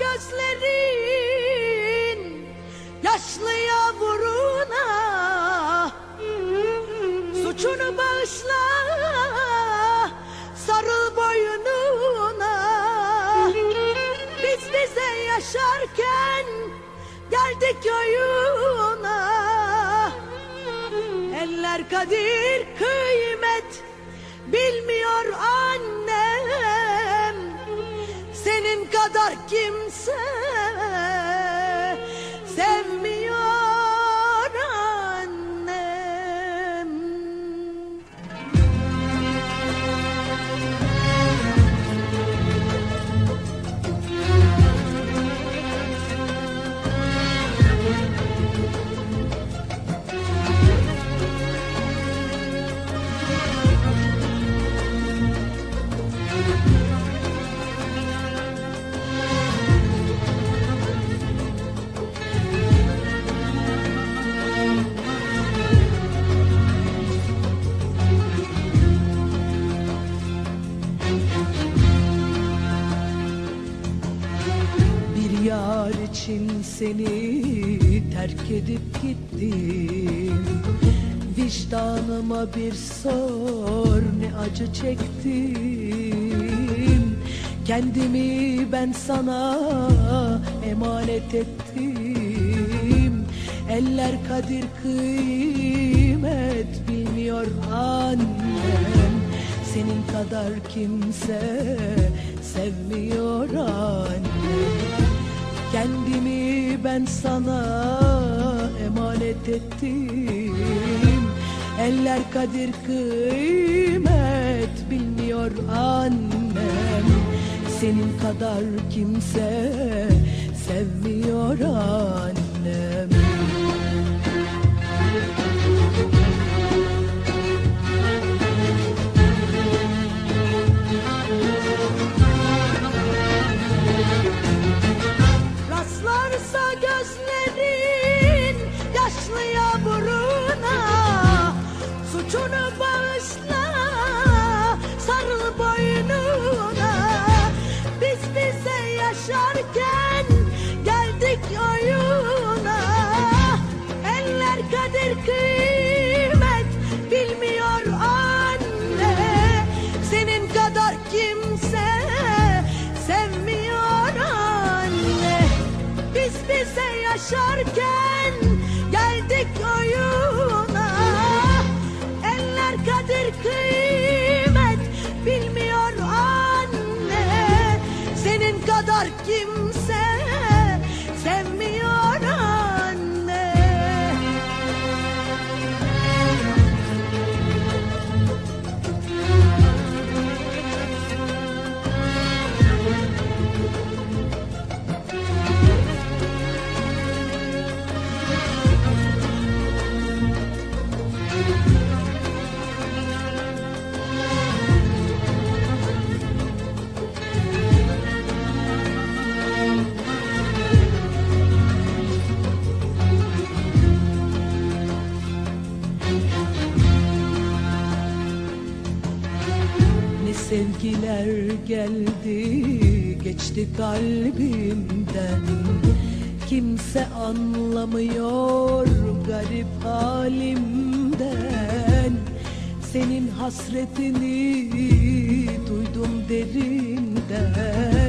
gözlerin yaşlıya vuruna. Suçunu bağışla sarıl boynuna. Biz bize yaşarken geldik oyuna Eller kadir kıymet bilmiyor anne kadar kimse yar için seni terk edip gittim. Vicdanıma bir sor ne acı çektim. Kendimi ben sana emanet ettim. Eller kadir kıymet bilmiyor annem. Senin kadar kimse sevmiyor annem Kendimi ben sana emanet ettim. Eller kadir kıymet bilmiyor annem. Senin kadar kimse sevmiyor annem Suçunu bağışla. Sarıl boynuna. Biz bize yaşarken geldik oyuna. Eller kadir kıymet bilmiyor anne. Senin kadar kimse sevmiyor anne. Biz bize yaşarken Senin kadar sevgiler geldi geçti kalbimden. Kimse anlamıyor garip halimden. Senin hasretini duydum derinden